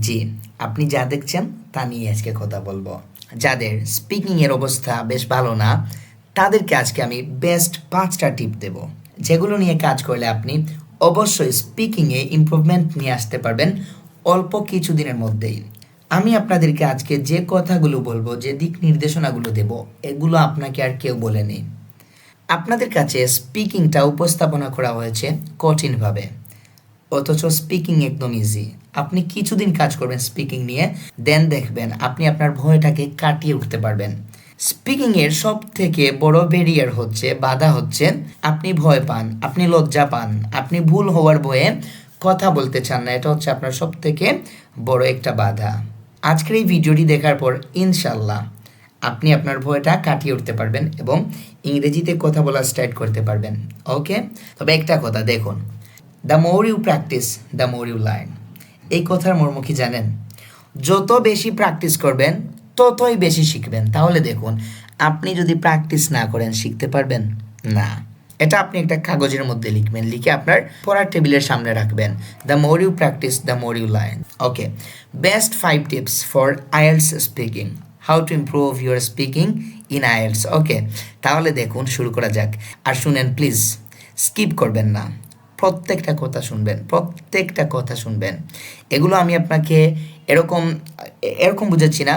জি, আপনি যা দেখছেন তা নিয়ে আজকে কথা বলব। যাদের স্পিকিংয়ের অবস্থা বেশ ভালো না, তাদেরকে আজকে আমি বেস্ট পাঁচটা টিপ দেব। যেগুলো নিয়ে কাজ করলে আপনি অবশ্যই স্পিকিংয়ে ইমপ্রুভমেন্ট নিয়ে আসতে পারবেন অল্প কিছু দিনের মধ্যেই। আমি আপনাদেরকে আজকে যে কথাগুলো বলব, যে দিক নির্দেশনাগুলো দেব, এগুলো আপনাকে আর কেউ বলেনি। আপনাদের কাছে স্পিকিংটা উপস্থাপনা করা হয়েছে কঠিনভাবে। অথচ স্পিকিং একদম ইজি আপনি কিছুদিন কাজ করবেন স্পিকিং নিয়ে দেন দেখবেন আপনি আপনার ভয়টাকে কাটিয়ে উঠতে পারবেন। স্পিকিং এর সব থেকে বড় ব্যারিয়ার হচ্ছে, বাধা হচ্ছে আপনি ভয় পান, আপনি লজ্জা পান, আপনি ভুল হওয়ার ভয়ে কথা বলতে চান না। এটা হচ্ছে আপনার সব থেকে বড় একটা বাধা। আজকের এই ভিডিওটি দেখার পর ইনশাল্লাহ আপনি আপনার ভয়টা কাটিয়ে উঠতে পারবেন এবং ইংরেজিতে কথা বলা স্টার্ট করতে পারবেন। ওকে তবে একটা কথা দেখুন the more you practice the more you learn এই কথার মর্ম কি জানেন? যত বেশি প্র্যাকটিস করবেন, ততই বেশি শিখবেন। তাহলে দেখুন, আপনি যদি প্র্যাকটিস না করেন, শিখতে পারবেন? না। এটা আপনি একটা কাগজের মধ্যে লিখবেন, লিখে আপনার পড়ার টেবিলের সামনে রাখবেন। The more you practice the more you learn okay best five tips for IELTS speaking how to improve your speaking in IELTS okay তাহলে দেখুন, শুরু করা যাক। আর শুনেন প্লিজ স্কিপ করবেন না। প্রত্যেকটা কথা শুনবেন, প্রত্যেকটা কথা শুনবেন। এগুলো আমি আপনাকে এরকম এরকম বুঝাচ্ছি না।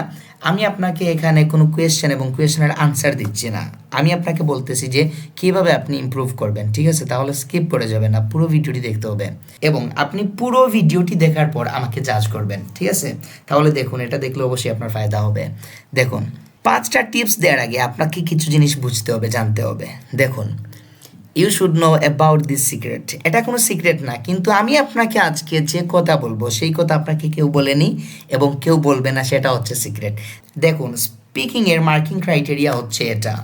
আমি আপনাকে এখানে কোনো কোয়েশ্চেন এবং কোয়েশ্চেনের আনসার দিচ্ছি না। আমি আপনাকে বলতেছি যে কীভাবে আপনি ইমপ্রুভ করবেন, ঠিক আছে? তাহলে স্কিপ করে যাবেন না, পুরো ভিডিওটি দেখতে হবে। এবং আপনি পুরো ভিডিওটি দেখার পর আমাকে জাজ করবেন, ঠিক আছে? তাহলে দেখুন, এটা দেখলে অবশ্যই আপনার ফায়দা হবে। দেখুন, পাঁচটা টিপস দেওয়ার আগে আপনাকে কিছু জিনিস বুঝতে হবে, জানতে হবে। দেখুন you should know about this secret এটা কোনো সিক্রেট না, কিন্তু আমি আপনাকে আজকে যে কথা বলব, সেই কথা আপনাকে কেউ বলেনি এবং কেউ বলবে না, সেটা হচ্ছে সিক্রেট দেখুন স্পিকিংয়ের মার্কিং ক্রাইটেরিয়া হচ্ছে এটা।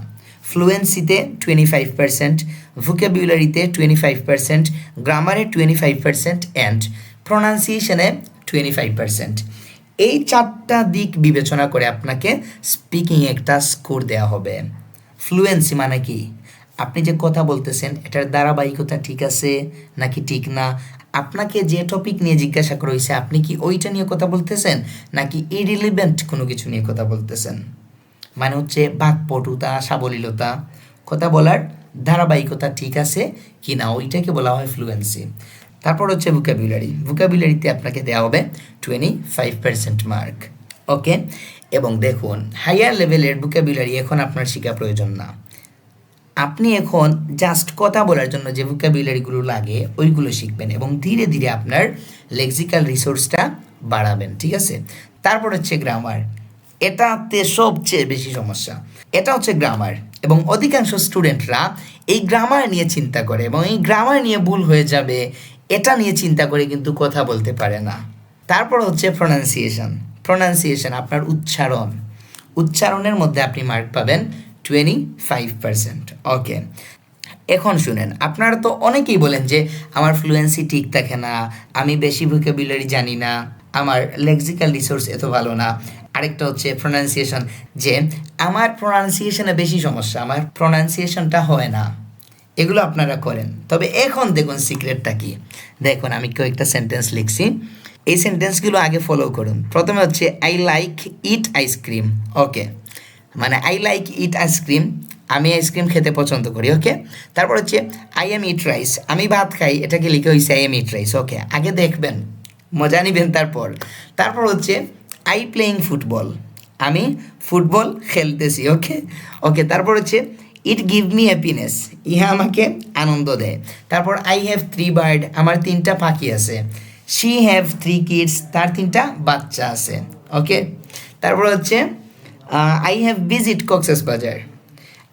ফ্লুয়েন্সিতে টোয়েন্টি ফাইভ পার্সেন্ট ভোকাবুলারিতে টোয়েন্টি ফাইভ পার্সেন্ট গ্রামারে টোয়েন্টি ফাইভ পার্সেন্ট অ্যান্ড প্রোনাউন্সিয়েশনে টোয়েন্টি ফাইভ পার্সেন্ট এই চারটা দিক বিবেচনা করে আপনাকে স্পিকিং একটা স্কোর দেওয়া হবে। ফ্লুয়েন্সি মানে কি? আপনি যে কথা বলতেছেন, এটার ধারাবাহিকতা ঠিক আছে নাকি ঠিক না? আপনাকে যে টপিক নিয়ে জিজ্ঞাসা করা হয়েছে আপনি কি ওইটা নিয়ে কথা বলতেছেন নাকি ইরিলিভেন্ট কোনো কিছু নিয়ে কথা বলতেছেন? মানে হচ্ছে বাকপটুতা, সাবলীলতা, কথা বলার ধারাবাহিকতা ঠিক আছে কি না ওইটাকে বলা হয় ফ্লুয়েন্সি তারপর হচ্ছে ভোকাবুলারি ভোকাবুলারিতে আপনাকে দেওয়া হবে twenty five percent mark okay এবং দেখুন হায়ার লেভেলের ভোকাবুলারি এখন আপনার শেখা প্রয়োজন না। আপনি এখন জাস্ট কথা বলার জন্য যে ভোকাবুলারিগুলো লাগে, ওইগুলো শিখবেন এবং ধীরে ধীরে আপনার লেক্সিক্যাল রিসোর্সটা বাড়াবেন, ঠিক আছে? তারপর হচ্ছে গ্রামার এটাতে সবচেয়ে বেশি সমস্যা। এটা হচ্ছে গ্রামার এবং অধিকাংশ স্টুডেন্টরা এই গ্রামার নিয়ে চিন্তা করে এবং এই গ্রামার নিয়ে ভুল হয়ে যাবে, এটা নিয়ে চিন্তা করে কিন্তু কথা বলতে পারে না। তারপর হচ্ছে প্রোনাউন্সিয়েশন প্রোনাউন্সিয়েশন আপনার উচ্চারণ। উচ্চারণের মধ্যে আপনি মার্ক পাবেন টোয়েন্টি ফাইভ পার্সেন্ট ওকে এখন শুনেন, আপনারা তো অনেকেই বলেন যে আমার ফ্লুয়েন্সি ঠিক থাকে না, আমি বেশি ভোকাবুলারি জানি না, আমার লেক্সিক্যাল রিসোর্স এত ভালো না। আরেকটা হচ্ছে প্রোনাউন্সিয়েশন যে আমার প্রোনাউন্সিয়েশনে বেশি সমস্যা, আমার প্রোনাউন্সিয়েশনটা হয় না। এগুলো আপনারা করেন। তবে এখন দেখুন সিক্রেটটা কি। দেখুন, আমি কয়েকটা সেন্টেন্স লিখছি। এই সেন্টেন্সগুলো আগে ফলো করুন। প্রথমে হচ্ছে I like eat ice cream okay মানে I like eat ice cream আমি আইসক্রিম খেতে পছন্দ করি ওকে তারপর হচ্ছে আই এম ইট রাইস আমি ভাত খাই, এটাকে লিখে হয়েছে I am eat rice okay আগে দেখবেন, মজা নিবেন তারপর। তারপর হচ্ছে আই প্লেয়িং ফুটবল আমি ফুটবল খেলতেছি ওকে ওকে তারপর হচ্ছে ইট গিভ মি হ্যাপিনেস ইহা আমাকে আনন্দ দেয়। তারপর আই হ্যাভ থ্রি বার্ড আমার তিনটা পাখি আছে। শি হ্যাভ থ্রি কিডস তার তিনটা বাচ্চা আছে ওকে তারপর হচ্ছে আই হ্যাভ ভিজিট কক্সেস বাজার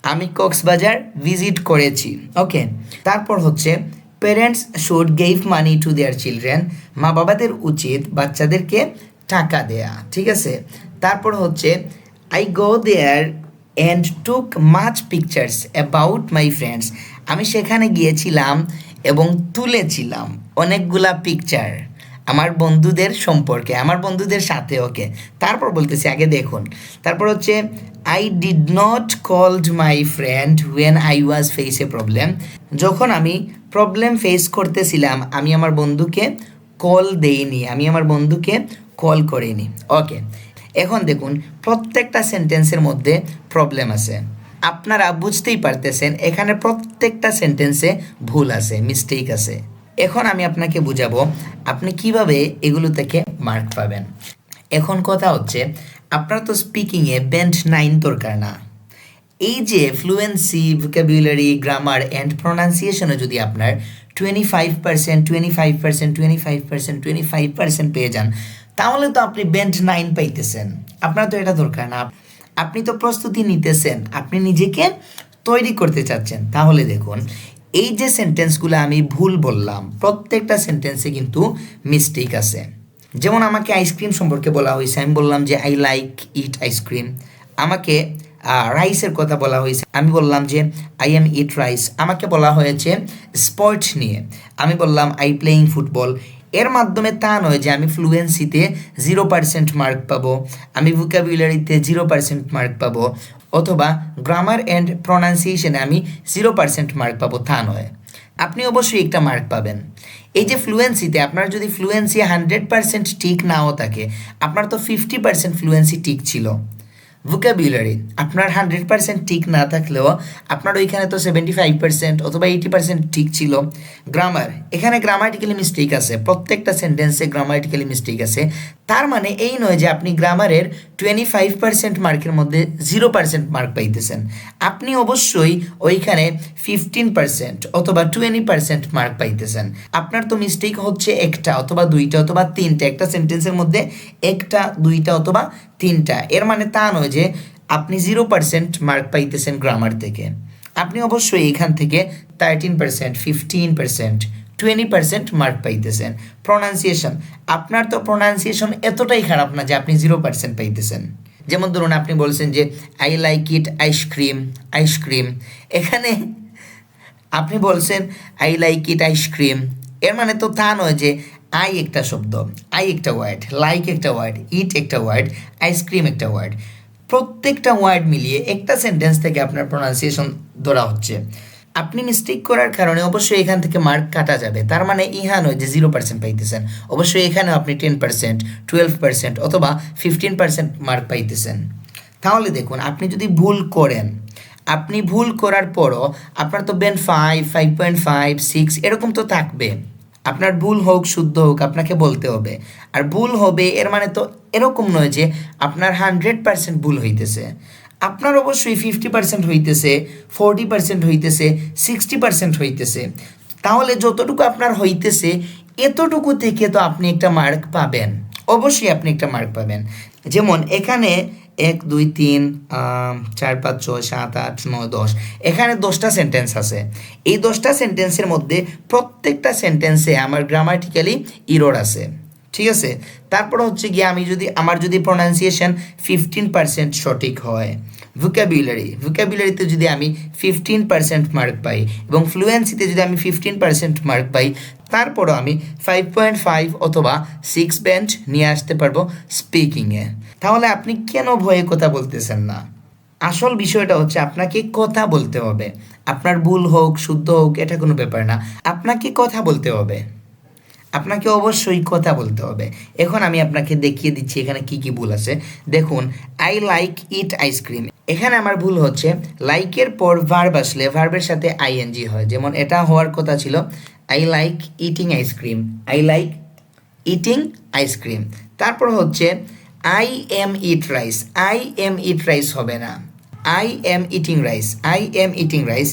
আমি কক্সবাজার ভিজিট করেছি। ওকে তারপর হচ্ছে parents should gave money to their children মা বাবাদের উচিত বাচ্চাদেরকে টাকা দেয়া, ঠিক আছে? তারপর হচ্ছে I go there and took much pictures about my friends আমি সেখানে গিয়েছিলাম এবং তুলেছিলাম অনেকগুলা পিকচার আমার বন্ধুদের সম্পর্কে, আমার বন্ধুদের সাথে, ওকে। তারপর বলতেছি, আগে দেখুন। তারপর হচ্ছে I did not called my friend when I was face a problem যখন আমি প্রবলেম ফেস করতেছিলাম, আমি আমার বন্ধুকে কল দেইনি, আমি আমার বন্ধুকে কল করিনি। ওকে, এখন দেখুন, প্রত্যেকটা সেন্টেন্সের মধ্যে প্রবলেম আছে। আপনারা বুঝতেই পারতেছেন, এখানে প্রত্যেকটা সেন্টেন্সে ভুল আছে মিস্টেক আছে। এখন আমি আপনাকে বুঝাবো, আপনি কীভাবে এগুলো থেকে মার্ক পাবেন। এখন কথা হচ্ছে, আপনার তো স্পিকিংয়ে ব্যান্ড নাইন দরকার না। এই যে ফ্লুয়েন্সি ভোকাবুলারি গ্রামার অ্যান্ড প্রোনাউন্সিয়েশনে যদি আপনার twenty five percent twenty five percent twenty five percent twenty five percent পেয়ে যান, তাহলে তো আপনি ব্যান্ড নাইন পাইতেছেন। আপনার তো এটা দরকার না। আপনি তো প্রস্তুতি নিতেছেন, আপনি নিজেকে তৈরি করতে চাচ্ছেন। তাহলে দেখুন এই যে সেন্টেন্সগুলো আমি ভুল বললাম, প্রত্যেকটা সেন্টেন্সে কিন্তু মিস্টেক আছে। যেমন আমাকে আইসক্রিম সম্পর্কে বলা হয়েছে, আমি বললাম যে আই লাইক ইট আইসক্রিম আমাকে রাইসের কথা বলা হয়েছে, আমি বললাম যে আই এম ইট রাইস আমাকে বলা হয়েছে স্পোর্টস নিয়ে। আমি বললাম আই প্লেয়িং ফুটবল এর মাধ্যমে তা নয় যে আমি ফ্লুয়েন্সিতে জিরো পার্সেন্ট মার্ক পাবো, আমি ভোকাবুলারিতে জিরো পার্সেন্ট মার্ক পাবো, অথবা গ্রামার অ্যান্ড প্রনাউন্সিয়েশনে আমি জিরো পার্সেন্ট মার্ক পাবো, তা নয়। আপনি অবশ্যই একটা মার্ক পাবেন। এই যে ফ্লুয়েন্সিতে আপনার যদি ফ্লুয়েন্সি হান্ড্রেড পার্সেন্ট ঠিক নাও থাকে, আপনার তো ফিফটি পার্সেন্ট ফ্লুয়েন্সি ঠিক ছিল। ভোকাবুলারি আপনার হান্ড্রেড পার্সেন্ট ঠিক না থাকলেও আপনার ওইখানে তো সেভেন্টি ফাইভ পার্সেন্ট অথবা এইটি পার্সেন্ট ঠিক ছিল। গ্রামার এখানে গ্রামাটিক্যালি মিস্টেক আছে, প্রত্যেকটা সেন্টেন্সে গ্রামাটিক্যালি মিস্টেক আছে। তার মানে এই নয় যে আপনি গ্রামারের টোয়েন্টি ফাইভ পার্সেন্ট মার্কের মধ্যে জিরো পার্সেন্ট মার্ক পাইতেছেন। আপনি অবশ্যই ওইখানে ফিফটিন পার্সেন্ট অথবা টোয়েন্টি পার্সেন্ট মার্ক পাইতেছেন। আপনার তো মিস্টেক হচ্ছে একটা অথবা দুইটা অথবা তিনটা, একটা সেন্টেন্সের মধ্যে একটা, দুইটা অথবা তিনটা। এর মানে তা নয় যে আপনি জিরো পার্সেন্ট মার্ক পাইতেছেন গ্রামার থেকে। আপনি অবশ্যই এখান থেকে thirteen percent fifteen percent twenty percent mark পাইতেছেন। প্রোনাউন্সিয়েশন আপনার তো প্রোনাউন্সিয়েশন এতটাই খারাপ না যে আপনি জিরো পার্সেন্ট পাইতেছেন। যেমন ধরুন আপনি বলছেন যে I like it ice cream ice cream এখানে আপনি বলছেন আই লাইক ইট আইসক্রিম এর মানে তো তা নয় যে আই একটা শব্দ আই একটা ওয়ার্ড লাইক একটা ওয়ার্ড ইট একটা ওয়ার্ড আইসক্রিম একটা ওয়ার্ড প্রত্যেকটা ওয়ার্ড মিলিয়ে একটা সেন্টেন্স থেকে আপনার প্রোনাউন্সিয়েশন ধরা হচ্ছে। আপনি মিস্টেক করার কারণে অবশ্যই এখান থেকে মার্ক কাটা যাবে। তার মানে ইহা নয় যে জিরো পার্সেন্ট পাইতেছেন। অবশ্যই এখানেও আপনি টেন পার্সেন্ট টুয়েলভ পার্সেন্ট অথবা ফিফটিন পার্সেন্ট মার্ক পাইতেছেন। তাহলে দেখুন, আপনি যদি ভুল করেন, আপনি ভুল করার পরও আপনার তো band five five point five six এরকম তো থাকবে। আপনার ভুল হোক, শুদ্ধ হোক, আপনাকে বলতে হবে। আর ভুল হবে, এর মানে তো এরকম নয় যে আপনার হান্ড্রেড পার্সেন্ট ভুল হইতেছে। আপনার অবশ্যই ফিফটি পার্সেন্ট হইতেছে ফোরটি পার্সেন্ট হইতেছে সিক্সটি পার্সেন্ট হইতেছে। তাহলে যতটুকু আপনার হইতেছে, এতটুকু থেকে তো আপনি একটা মার্ক পাবেন। অবশ্যই আপনি একটা মার্ক পাবেন। যেমন এখানে এক, দুই, তিন চার, পাঁচ, ছয়, সাত, আট, নয়, দশ, এখানে দশটা সেন্টেন্স আছে। এই দশটা সেন্টেন্সের মধ্যে প্রত্যেকটা সেন্টেন্সে আমার গ্রামাটিক্যালি ইরোর আছে। ঠিক আছে? তারপর হচ্ছে গিয়ে আমি যদি, আমার যদি প্রোনাউন্সিয়েশন ফিফটিন পার্সেন্ট সঠিক হয় ভোকাবুলারি ভোকাবুলারিতে যদি আমি ফিফটিন পার্সেন্ট মার্ক পাই এবং ফ্লুয়েন্সিতে যদি আমি ফিফটিন পার্সেন্ট মার্ক পাই, তারপরও আমি ফাইভ পয়েন্ট ফাইভ অথবা সিক্স বেঞ্চ নিয়ে আসতে পারব স্পিকিংয়ে তাহলে আপনি কেন ভয়ে কথা বলতেছেন না? আসল বিষয়টা হচ্ছে আপনাকে কথা বলতে হবে। আপনার ভুল হোক, শুদ্ধ হোক, এটা কোনো ব্যাপার না। আপনাকে কথা বলতে হবে। আপনাকে অবশ্যই কথা বলতে হবে। এখন আমি আপনাকে দেখিয়ে দিচ্ছি এখানে কি কি ভুল আছে। দেখুন আই লাইক ইট আইসক্রিম এখানে আমার ভুল হচ্ছে লাইকের পর ভার্ব আসলে ভার্বের সাথে আইএনজি হয়। যেমন এটা হওয়ার কথা ছিল I like eating ice cream I like eating ice cream তারপর হচ্ছে I am eat rice I am eat rice হবে না। I am eating rice I am eating rice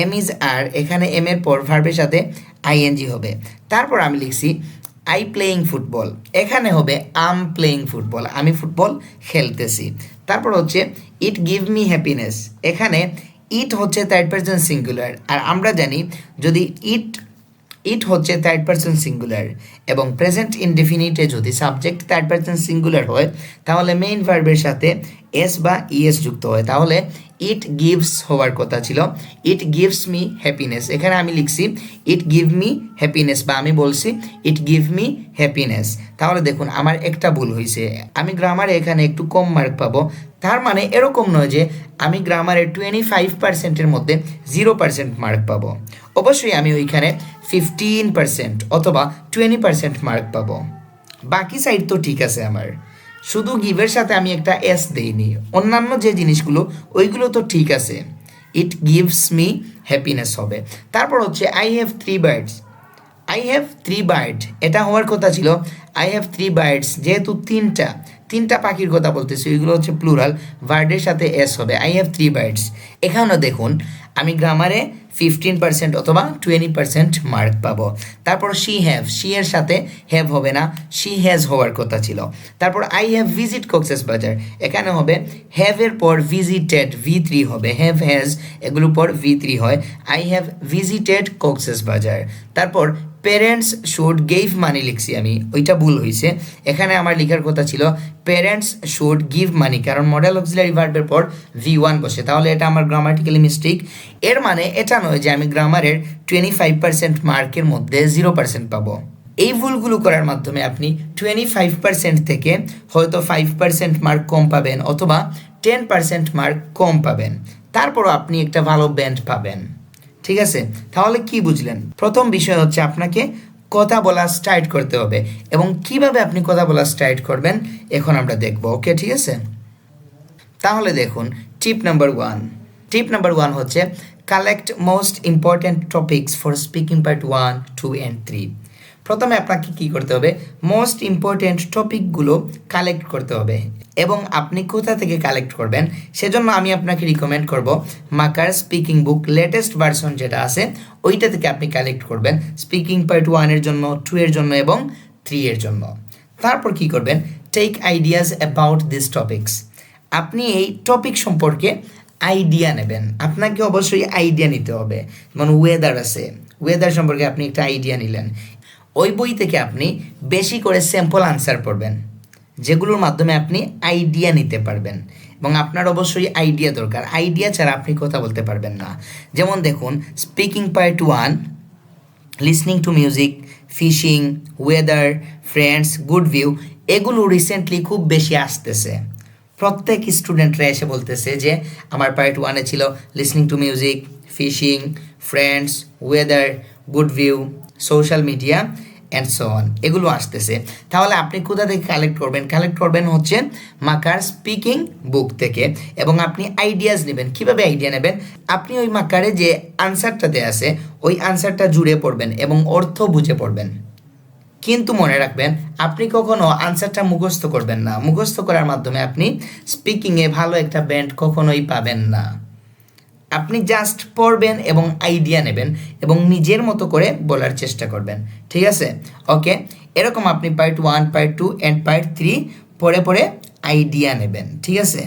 am is are এখানে এম এর পর ভার্বের সাথে আইএনজি হবে। তারপর আমি লিখছি, আই প্লেয়িং ফুটবল। এখানে হবে, আম প্লেয়িং ফুটবল। আমি ফুটবল খেলতেছি। তারপর হচ্ছে, ইট গিভ মি হ্যাপিনেস। এখানে, ইট হচ্ছে থার্ড পার্সন সিঙ্গুলার। আর আমরা জানি, যদি ইট ইট হচ্ছে থার্ড পার্সন সিঙ্গুলার এবং প্রেজেন্ট ইনডেফিনিটে যদি সাবজেক্ট থার্ড পার্সন সিঙ্গুলার হয়, তাহলে মেইন ভার্বের সাথে এস বা ইএস যুক্ত হয়। তাহলে ইট গিভস হওয়ার কথা ছিল। ইট গিভস মি হ্যাপিনেস এখানে আমি লিখছি ইট গিভ মি হ্যাপিনেস বা আমি বলছি ইট গিভ মি হ্যাপিনেস তাহলে দেখুন, আমার একটা ভুল হয়েছে। আমি গ্রামারে এখানে একটু কম মার্ক পাবো। তার মানে এরকম নয় যে আমি গ্রামারে টোয়েন্টি ফাইভ পার্সেন্টের মধ্যে জিরো পার্সেন্ট মার্ক পাবো। অবশ্যই আমি ওইখানে ফিফটিন পার্সেন্ট অথবা টোয়েন্টি পার্সেন্ট মার্ক পাবো। বাকি সাইড তো ঠিক আছে আমার। শুধু গিভের সাথে আমি একটা এস দেইনি। অন্যান্য যে জিনিসগুলো, ওইগুলো তো ঠিক আছে। ইট গিভস মি হ্যাপিনেস হবে। তারপর হচ্ছে I have three birds I have three bird এটা হওয়ার কথা ছিল আই হ্যাভ থ্রি বার্ডস যেহেতু তিনটা তিনটা পাখির কথা বলতেছি, ওইগুলো হচ্ছে প্লুরাল বার্ডের সাথে এস হবে। আই হ্যাভ থ্রি বার্ডস এখানেও দেখুন, আমি গ্রামারে ফিফটিন পার্সেন্ট অথবা টোয়েন্টি পার্সেন্ট মার্ক পাবো। তারপর শি হ্যাভ শি এর সাথে হ্যাভ হবে না শি হ্যাজ হওয়ার কথা ছিল। তারপর আই হ্যাভ ভিজিট কক্সেস বাজার এখানে হবে হ্যাভ এর পর ভিজিটেড ভি থ্রি হবে হ্যাভ হ্যাজ এগুলোর পর ভি থ্রি হয়। I have visited Cox's Bazar তারপর প্যারেন্টস শুড গেভ মানি লিখছি আমি, ওইটা ভুল হয়েছে এখানে আমার লেখার কথা ছিল প্যারেন্টস শুড গিভ মানি কারণ মডেল অক্সিলারি ভার্বের পর ভি ওয়ান বসে। তাহলে এটা আমার গ্রামাটিক্যালি মিস্টেক এর মানে এটা নয় যে আমি গ্রামারের টোয়েন্টি ফাইভ পার্সেন্ট মার্কের মধ্যে জিরো পার্সেন্ট পাবো। এই ভুলগুলো করার মাধ্যমে আপনি টোয়েন্টি ফাইভ পার্সেন্ট থেকে হয়তো ফাইভ পার্সেন্ট মার্ক কম পাবেন, অথবা টেন পার্সেন্ট মার্ক কম পাবেন। তারপরও আপনি একটা ভালো ব্যান্ড পাবেন। ঠিক আছে? তাহলে কি বুঝলেন? প্রথম বিষয় হচ্ছে আপনাকে কথা বলা স্টার্ট করতে হবে। এবং কীভাবে আপনি কথা বলা স্টার্ট করবেন, এখন আমরা দেখব ওকে ঠিক আছে? তাহলে দেখুন tip number one tip number one হচ্ছে collect most important topics for speaking part one two and three প্রথমে আপনাকে কি করতে হবে? মোস্ট ইম্পর্ট্যান্ট টপিকগুলো কালেক্ট করতে হবে। এবং আপনি কোথা থেকে কালেক্ট করবেন? সেজন্য আমি আপনাকে রিকমেন্ড করব Makkar speaking book latest version যেটা আছে, ওইটা থেকে আপনি কালেক্ট করবেন। স্পিকিং পার্ট ওয়ানের জন্য টু এর জন্য এবং থ্রি এর জন্য। তারপর কি করবেন? Take ideas about this topics আপনি এই টপিক সম্পর্কে আইডিয়া নেবেন। আপনাকে অবশ্যই আইডিয়া নিতে হবে। যেমন ওয়েদার আছে। ওয়েদার সম্পর্কে আপনি একটা আইডিয়া নিলেন। ওই বই থেকে আপনি বেশি করে স্যাম্পল আনসার পড়বেন, যেগুলোর মাধ্যমে আপনি আইডিয়া নিতে পারবেন এবং আপনার অবশ্যই আইডিয়া দরকার। আইডিয়া ছাড়া আপনি কথা বলতে পারবেন না। যেমন দেখুন speaking part one listening to music fishing weather friends good view এগুলো রিসেন্টলি খুব বেশি আসতেছে। প্রত্যেক স্টুডেন্টরা এসে বলতেছে যে, আমার পার্ট ওয়ানে ছিল listening to music fishing friends weather good view social media and so on এগুলো আসতেছে। তাহলে আপনি কোথা থেকে কালেক্ট করবেন? কালেক্ট করবেন হচ্ছে মাকার স্পিকিং বুক থেকে। এবং আপনি আইডিয়াস নেবেন। কীভাবে আইডিয়া নেবেন? আপনি ওই মাকারে যে আনসারটাতে আছে, ওই আনসারটা জুড়ে পড়বেন এবং অর্থ বুঝে পড়বেন। কিন্তু মনে রাখবেন, আপনি কখনো আনসারটা মুখস্থ করবেন না। মুখস্থ করার মাধ্যমে আপনি স্পিকিংয়ে ভালো একটা ব্যান্ড কখনোই পাবেন না। আপনি জাস্ট পড়বেন এবং আইডিয়া নেবেন এবং নিজের মতো করে বলার চেষ্টা করবেন। ঠিক আছে? ওকে এরকম আপনি part one part two and part three পরে পরে আইডিয়া নেবেন। ঠিক আছে?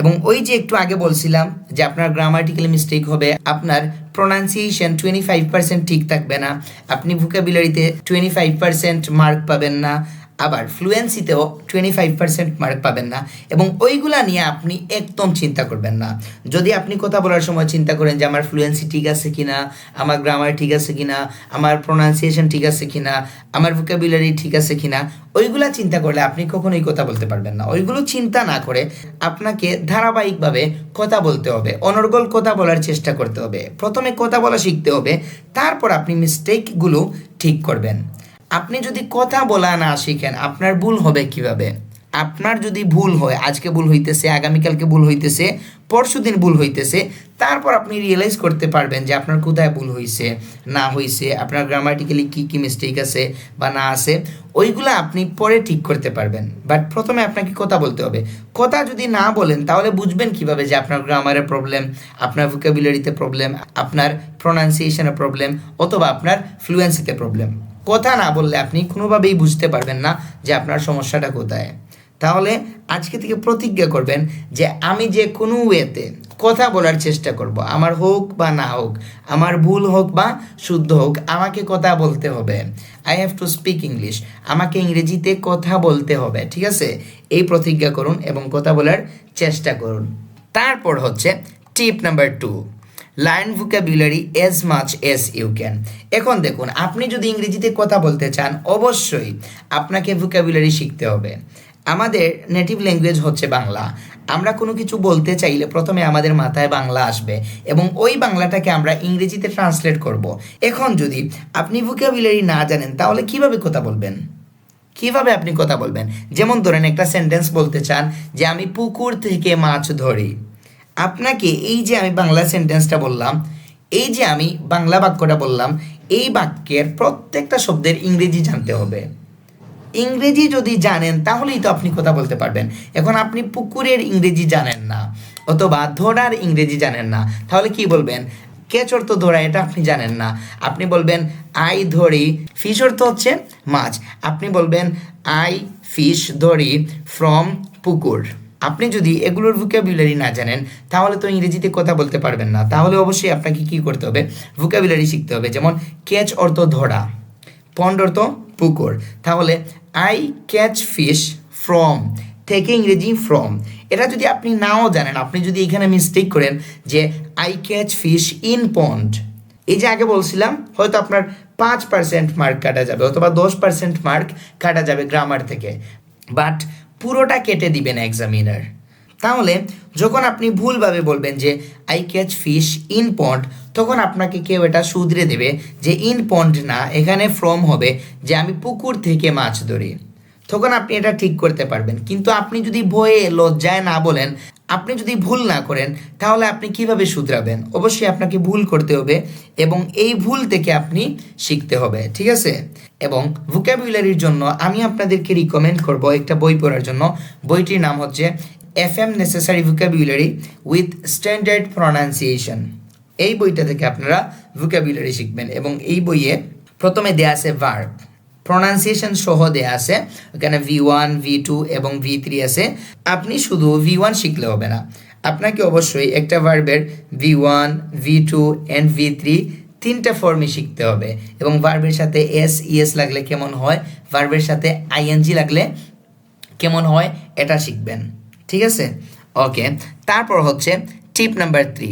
এবং ওই যে একটু আগে বলছিলাম যে আপনার গ্রামাটিক্যাল মিস্টেক হবে, আপনার প্রোনাউন্সিয়েশন টোয়েন্টি ফাইভ পার্সেন্ট ঠিক থাকবে না, আপনি ভোকাবুলারিতে টোয়েন্টি ফাইভ পার্সেন্ট মার্ক পাবেন না আবার ফ্লুয়েন্সিতেও টোয়েন্টি ফাইভ পার্সেন্ট মার্ক পাবেন না এবং ওইগুলা নিয়ে আপনি একদম চিন্তা করবেন না। যদি আপনি কথা বলার সময় চিন্তা করেন যে আমার ফ্লুয়েন্সি ঠিক আছে কি না আমার গ্রামার ঠিক আছে কি না আমার প্রোনাউন্সিয়েশন ঠিক আছে কি না আমার ভোকাবুলারি ঠিক আছে কি না ওইগুলা চিন্তা করলে আপনি কখনোই কথা বলতে পারবেন না। ওইগুলো চিন্তা না করে আপনাকে ধারাবাহিকভাবে কথা বলতে হবে, অনর্গল কথা বলার চেষ্টা করতে হবে। প্রথমে কথা বলা শিখতে হবে, তারপর আপনি মিস্টেকগুলো ঠিক করবেন। আপনি যদি কথা বলা না শিখেন, আপনার ভুল হবে কীভাবে? আপনার যদি ভুল হয়, আজকে ভুল হইতেছে, আগামীকালকে ভুল হইতেছে পরশু দিন ভুল হইতেছে, তারপর আপনি রিয়েলাইজ করতে পারবেন যে আপনার কোথায় ভুল হয়েছে না হয়েছে আপনার গ্রামাটিক্যালি কী কী মিস্টেক আছে বা না আছে, ওইগুলো আপনি পরে ঠিক করতে পারবেন। বাট প্রথমে আপনাকে কথা বলতে হবে। কথা যদি না বলেন, তাহলে বুঝবেন কীভাবে যে আপনার গ্রামারের প্রবলেম আপনার ভোকাবুলারিতে প্রবলেম আপনার প্রোনাউন্সিয়েশনের প্রবলেম অথবা আপনার ফ্লুয়েন্সিতে প্রবলেম কথা না বললে আপনি কোনোভাবেই বুঝতে পারবেন না যে আপনার সমস্যাটা কোথায়। তাহলে আজকে থেকে প্রতিজ্ঞা করবেন যে আমি যে কোনো ওয়েতে কথা বলার চেষ্টা করব, আমার হোক বা না হোক, আমার ভুল হোক বা শুদ্ধ হোক, আমাকে কথা বলতে হবে। I have to speak English আমাকে ইংরেজিতে কথা বলতে হবে, ঠিক আছে? এই প্রতিজ্ঞা করুন এবং কথা বলার চেষ্টা করুন। তারপর হচ্ছে tip number two learn vocabulary as much as you can এখন দেখুন, আপনি যদি ইংরেজিতে কথা বলতে চান, অবশ্যই আপনাকে ভোকাবুলারি শিখতে হবে। আমাদের নেটিভ ল্যাঙ্গুয়েজ হচ্ছে বাংলা। আমরা কোনো কিছু বলতে চাইলে প্রথমে আমাদের মাথায় বাংলা আসবে এবং ওই বাংলাটাকে আমরা ইংরেজিতে ট্রান্সলেট করব। এখন যদি আপনি ভোকাবুলারি না জানেন, তাহলে কীভাবে কথা বলবেন? কীভাবে আপনি কথা বলবেন? যেমন ধরেন একটা সেন্টেন্স বলতে চান যে, আমি পুকুর থেকে মাছ ধরি। আপনাকে এই যে আমি বাংলা সেন্টেন্সটা বললাম, এই যে আমি বাংলা বাক্যটা বললাম, এই বাক্যের প্রত্যেকটা শব্দের ইংরেজি জানতে হবে। ইংরেজি যদি জানেন, তাহলেই তো আপনি কথা বলতে পারবেন। এখন আপনি পুকুরের ইংরেজি জানেন না, অথবা ধরার ইংরেজি জানেন না, তাহলে কি বলবেন? কেচ অর্থ ধরা এটা আপনি জানেন না। আপনি বলবেন, আই ধরি ফিশ অর্থ হচ্ছে মাছ। আপনি বলবেন, আই ফিশ ধরি ফ্রম পুকুর। আপনি যদি এগুলোর ভোকাবুলারি না জানেন, তাহলে তো ইংরেজিতে কথা বলতে পারবেন না। তাহলে অবশ্যই আপনাকে কি করতে হবে? ভোকাবুলারি শিখতে হবে। যেমন ক্যাচ অর্থ ধরা পন্ড অর্থ পুকুর। তাহলে আই ক্যাচ ফিশ ফ্রম থেকে ইংরেজি ফ্রম এটা যদি আপনি নাও জানেন, আপনি যদি এখানে মিস্টেক করেন যে I catch fish in pond এই যে আগে বলছিলাম, হয়তো আপনার পাঁচ পার্সেন্ট মার্ক কাটা যাবে, অথবা দশ পার্সেন্ট মার্ক কাটা যাবে গ্রামার থেকে। বাট পুরোটা কেটে দিবেন এক্সামিনার তাহলে যখন আপনি ভুলভাবে বলবেন যে I catch fish in pond তখন আপনাকে কেউ এটা শুধরে দেবে যে ইন পন্ড না, এখানে ফ্রম হবে যে, আমি পুকুর থেকে মাছ ধরি। তখন আপনি এটা ঠিক করতে পারবেন। কিন্তু আপনি যদি ভয়ে, লজ্জায় না বলেন, আপনি যদি ভুল না করেন, তাহলে আপনি কীভাবে শুধরাবেন? অবশ্যই আপনাকে ভুল করতে হবে এবং এই ভুল থেকে আপনি শিখতে হবে। ঠিক আছে? এবং ভোকাবুলারির জন্য আমি আপনাদেরকে রিকমেন্ড করব একটা বই পড়ার জন্য। বইটির নাম হচ্ছে F M necessary vocabulary with standard pronunciation এই বইটা থেকে আপনারা ভোকাবুলারি শিখবেন এবং এই বইয়ে প্রথমে দেয়া আছে ভার্ব প্রনাউন্সিয়েশন সহ দেয়া আছে। ওখানে ভি ওয়ান ভি টু এবং ভি থ্রি আছে। আপনি শুধু ভি ওয়ান শিখলে হবে না। আপনাকে অবশ্যই একটা ভার্বের V one V two and V three তিনটা ফর্মে শিখতে হবে এবং ভার্বের সাথে এস ইএস লাগলে কেমন হয়? ভার্বের সাথে আইএনজি লাগলে কেমন হয়? এটা শিখবেন। ঠিক আছে? ওকে তারপর হচ্ছে টিপ নাম্বার থ্রি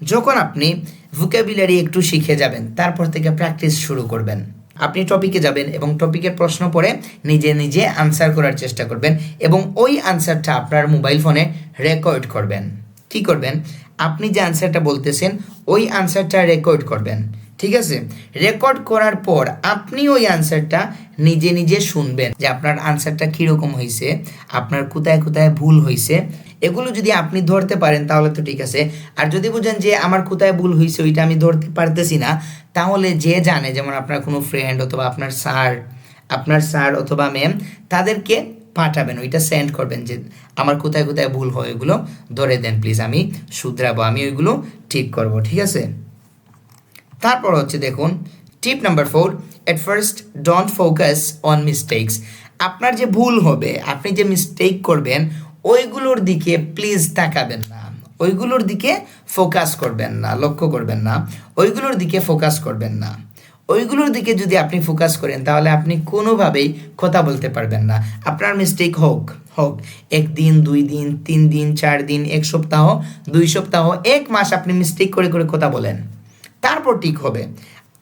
যখন আপনি ভোকাবুলারি একটু শিখে যাবেন, তারপর থেকে প্র্যাকটিস শুরু করবেন। আপনি টপিকে যাবেন এবং টপিকের প্রশ্ন পড়ে নিজে নিজে আনসার করার চেষ্টা করবেন এবং ওই আনসারটা আপনার মোবাইল ফোনে রেকর্ড করবেন। কি করবেন? আপনি যে আনসারটা বলতেছেন, ওই আনসারটা রেকর্ড করবেন। ঠিক আছে? রেকর্ড করার পর আপনি ওই আনসারটা নিজে নিজে শুনবেন যে আপনার আনসারটা কীরকম হয়েছে আপনার কোথায় কোথায় ভুল হয়েছে এগুলো যদি আপনি ধরতে পারেন, তাহলে তো ঠিক আছে। আর যদি বুঝেন যে আমার কোথায় ভুল হয়েছে ওইটা আমি ধরতে পারতেছি না, তাহলে যে জানে, যেমন আপনার কোনো ফ্রেন্ড অথবা আপনার স্যার আপনার স্যার অথবা ম্যাম তাদেরকে পাঠাবেন, ওইটা সেন্ড করবেন যে আমার কোথায় কোথায় ভুল হয় ওইগুলো ধরে দেন প্লিজ আমি শুধরাবো, আমি ওইগুলো ঠিক করব, ঠিক আছে? তারপর হচ্ছে দেখুন tip number four at first don't focus on mistakes আপনার যে ভুল হবে, আপনি যে মিস্টেক করবেন, ওইগুলোর দিকে প্লিজ তাকাবেন না। ওইগুলোর দিকে ফোকাস করবেন না, লক্ষ্য করবেন না। ওইগুলোর দিকে ফোকাস করবেন না। ওইগুলোর দিকে যদি আপনি ফোকাস করেন, তাহলে আপনি কোনোভাবেই কথা বলতে পারবেন না। আপনার মিস্টেক হোক হোক, একদিন, দুই দিন, তিন দিন, চার দিন, এক সপ্তাহ, দুই সপ্তাহ, এক মাস আপনি মিস্টেক করে করে কথা বলেন। তারপর ঠিক হবে।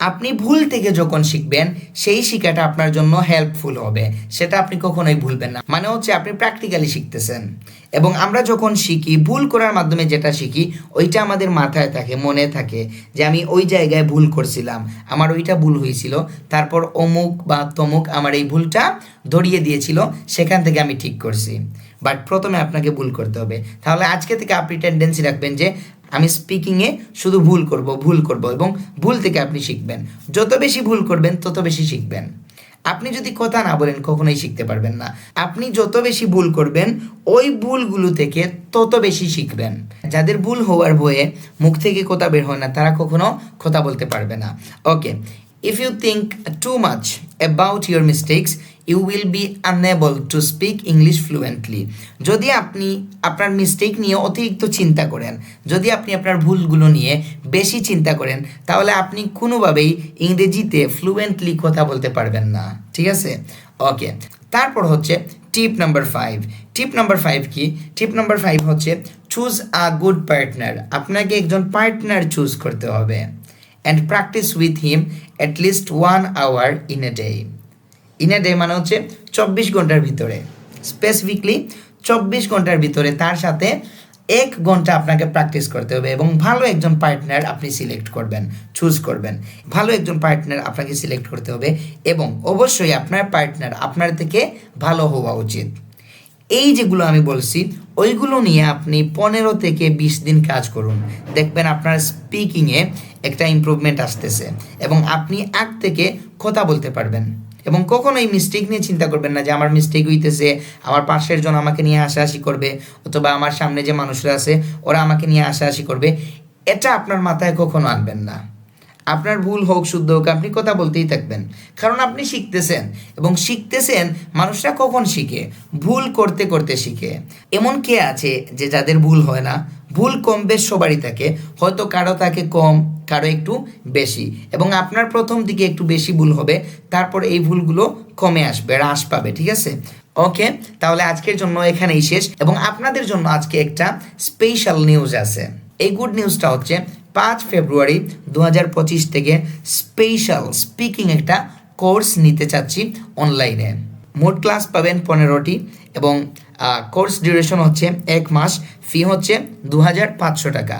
আপনি ভুল থেকে যখন শিখবেন, সেই শিক্ষাটা আপনার জন্য হেল্পফুল হবে। সেটা আপনি কখনোই ভুলবেন না। মানে হচ্ছে আপনি প্র্যাকটিক্যালি শিখতেছেন। এবং আমরা যখন শিখি, ভুল করার মাধ্যমে যেটা শিখি, ওইটা আমাদের মাথায় থাকে, মনে থাকে যে আমি ওই জায়গায় ভুল করছিলাম, আমার ওইটা ভুল হয়েছিল, তারপর অমুক বা তমুক আমার এই ভুলটা ধরিয়ে দিয়েছিল, সেখান থেকে আমি ঠিক করছি। বাট প্রথমে আপনাকে ভুল করতে হবে। তাহলে আজকে থেকে আপনি টেন্ডেন্সি রাখবেন যে আমি স্পিকিংয়ে শুধু ভুল করব ভুল করব এবং ভুল থেকে আপনি শিখবেন। যত বেশি ভুল করবেন, তত বেশি শিখবেন। আপনি যদি কথা না বলেন, কখনোই শিখতে পারবেন না। আপনি যত বেশি ভুল করবেন, ওই ভুলগুলো থেকে তত বেশি শিখবেন। যাদের ভুল হওয়ার ভয়ে মুখ থেকে কথা বের হয় না, তারা কখনো কথা বলতে পারবে না। Okay If you think too much about your mistakes, you will be unable to speak English fluently. যদি আপনি আপনার মিস্টেক নিয়ে অতিরিক্ত চিন্তা করেন যদি আপনি আপনার ভুলগুলো নিয়ে বেশি চিন্তা করেন তাহলে আপনি কোনোভাবেই ইংরেজিতে ফ্লুয়েন্টলি কথা বলতে পারবেন না। ঠিক আছে? ওকে তারপর হচ্ছে tip number five tip number five কি? টিপ নাম্বার ফাইভ হচ্ছে চুজ আ গুড পার্টনার আপনাকে একজন পার্টনার চুজ করতে হবে। And practice with him at least one hour in a day in a day মানে হচ্ছে চব্বিশ ঘণ্টার ভিতরে। স্পেসিফিকলি চব্বিশ ঘণ্টার ভিতরে তার সাথে এক ঘণ্টা আপনাকে প্র্যাকটিস করতে হবে এবং ভালো একজন পার্টনার আপনি সিলেক্ট করবেন চুজ করবেন। ভালো একজন পার্টনার আপনাকে সিলেক্ট করতে হবে এবং অবশ্যই আপনার পার্টনার আপনার থেকে ভালো হওয়া উচিত। এই যেগুলো আমি বলছি ওইগুলো নিয়ে আপনি পনেরো থেকে বিশ দিন কাজ করুন। দেখবেন আপনার স্পিকিংয়ে একটা ইমপ্রুভমেন্ট আসতেছে এবং আপনি আগ থেকে কথা বলতে পারবেন। এবং কখনো এই মিস্টেক নিয়ে চিন্তা করবেন না যে আমার মিস্টেক হইতেছে, আমার পাশের জন আমাকে নিয়ে হাসাহাসি করবে, অথবা আমার সামনে যে মানুষরা আছে, ওরা আমাকে নিয়ে হাসাহাসি করবে। এটা আপনার মাথায় কখনো আনবেন না। আপনার ভুল হোক, শুদ্ধ হোক, আপনি কথা বলতেই থাকবেন। কারণ আপনি শিখতেছেন এবং শিখতেছেন মানুষরা কখন শিখে? ভুল করতে করতে শিখে। এমন কে আছে যে যাদের ভুল হয় না? ভুল কম, বেশ সবারই থাকে। হয়তো কারও থাকে কম, কারও একটু বেশি। এবং আপনার প্রথম দিকে একটু বেশি ভুল হবে, তারপর এই ভুলগুলো কমে আসবে, হ্রাস পাবে, ঠিক আছে? ওকে, তাহলে আজকের জন্য এখানেই শেষ। এবং আপনাদের জন্য আজকে একটা স্পেশাল নিউজ আছে। এই গুড নিউজটা হচ্ছে পাঁচ ফেব্রুয়ারি দু হাজার পঁচিশ থেকে স্পেশাল স্পিকিং একটা কোর্স নিতে চাচ্ছি অনলাইনে। মোট ক্লাস পাবেন পনেরোটি এবং কোর্স ডিউরেশন হচ্ছে এক মাস, ফি হচ্ছে দু হাজার পাঁচশো টাকা।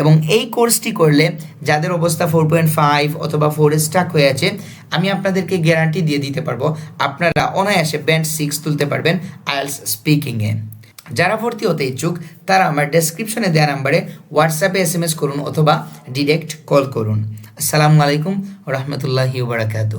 এবং এই কোর্সটি করলে যাদের অবস্থা ফোর পয়েন্ট ফাইভ অথবা ফোর স্টাক হয়ে আছে, আমি আপনাদেরকে গ্যারান্টি দিয়ে দিতে পারব। আপনারা অনায়াসে ব্যান্ড সিক্স তুলতে পারবেন আইএলস স্পিকিংয়ে। যারা ভর্তি হতে ইচ্ছুক, তারা আমার ডেসক্রিপশনে দেওয়া নাম্বারে হোয়াটসঅ্যাপে এস এম এস করুন অথবা ডিরেক্ট কল করুন। আসসালামু আলাইকুম রহমতুল্লাহি বারাকাতু